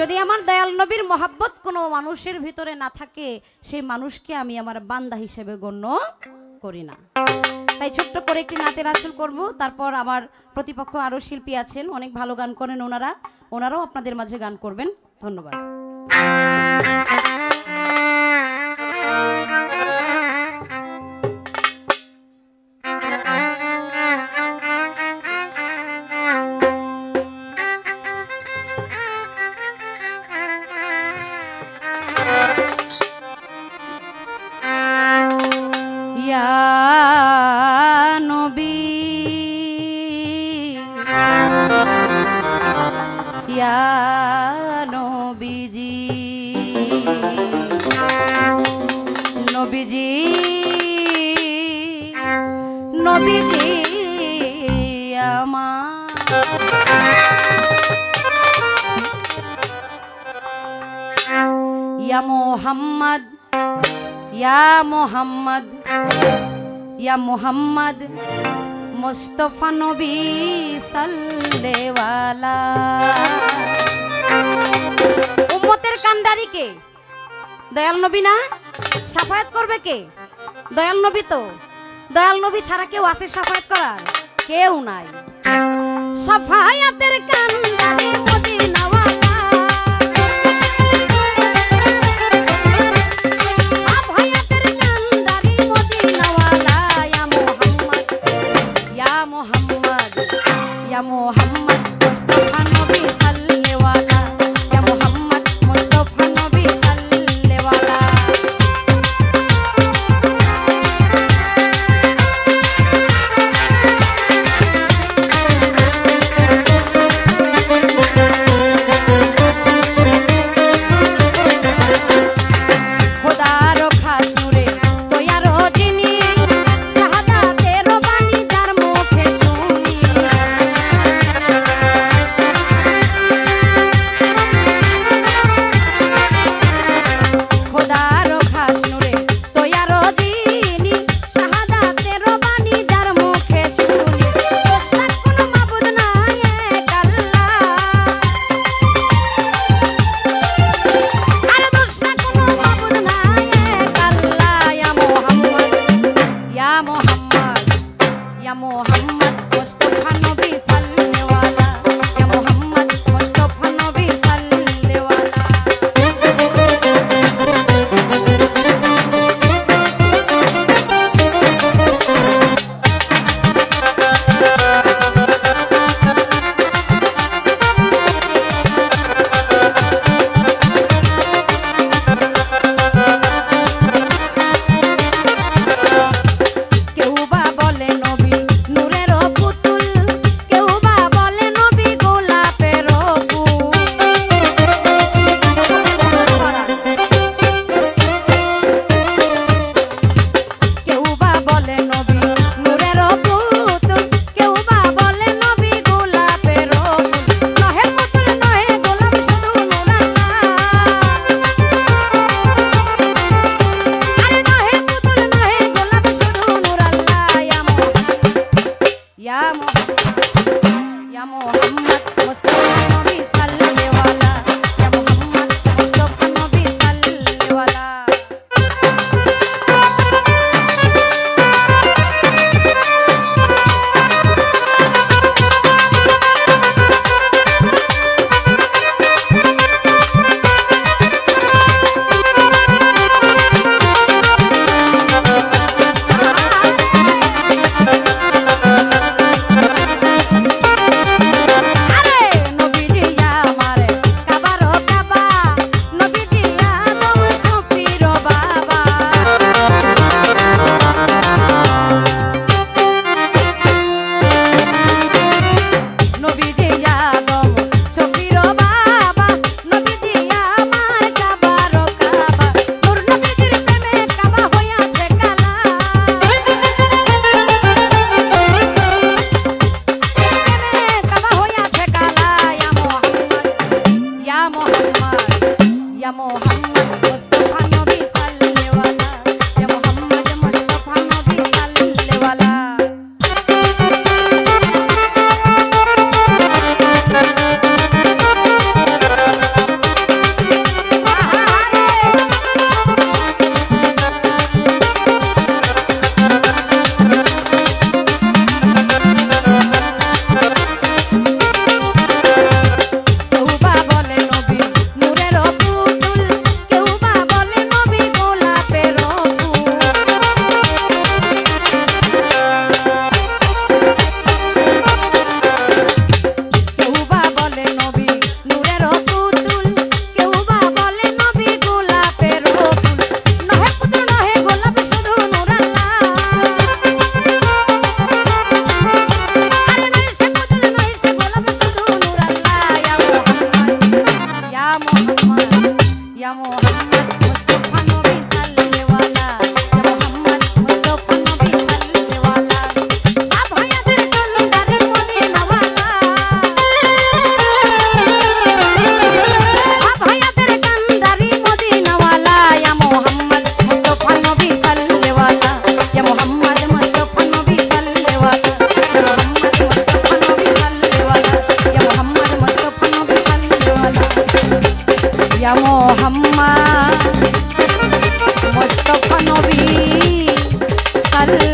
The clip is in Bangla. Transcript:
যদি আমার দয়াল নবীর মহাব্বত কোনো মানুষের ভিতরে না থাকে, সেই মানুষকে আমি আমার বান্দা হিসেবে গণ্য করি না। তাই ছোট্ট করে একটি নাতের আসল করব, তারপর আমার প্রতিপক্ষ আরও শিল্পী আছেন, অনেক ভালো গান করেন ওনারা। ওনারাও আপনাদের মাঝে গান করবেন। ধন্যবাদ। নবী। ইয়া নবীজি। নবীজি। মোহাম্মদ ইয়া মোহাম্মদ ইয়া মোহাম্মদ মুস্তফা নবী সাল্লেওয়ালা। উম্মতের কান্ডারি কে? দয়াল নবী না? সাফায়াত করবে কে? দয়াল নবী তো। দয়াল নবী ছাড়া কেউ আছে সাফায়াত করার? কেউ নাই। সাফায়াতের কান্ডারি মদিনাওয়ালা ইয়া মুহাম্মদ মুস্তাফা ইয়া মুহাম্মদ ইয়া মোহাম্মদ ইয়া মোহাম্মদ মুস্তাফা নবী মুস্তাফা নবী সাল্লেওয়ালা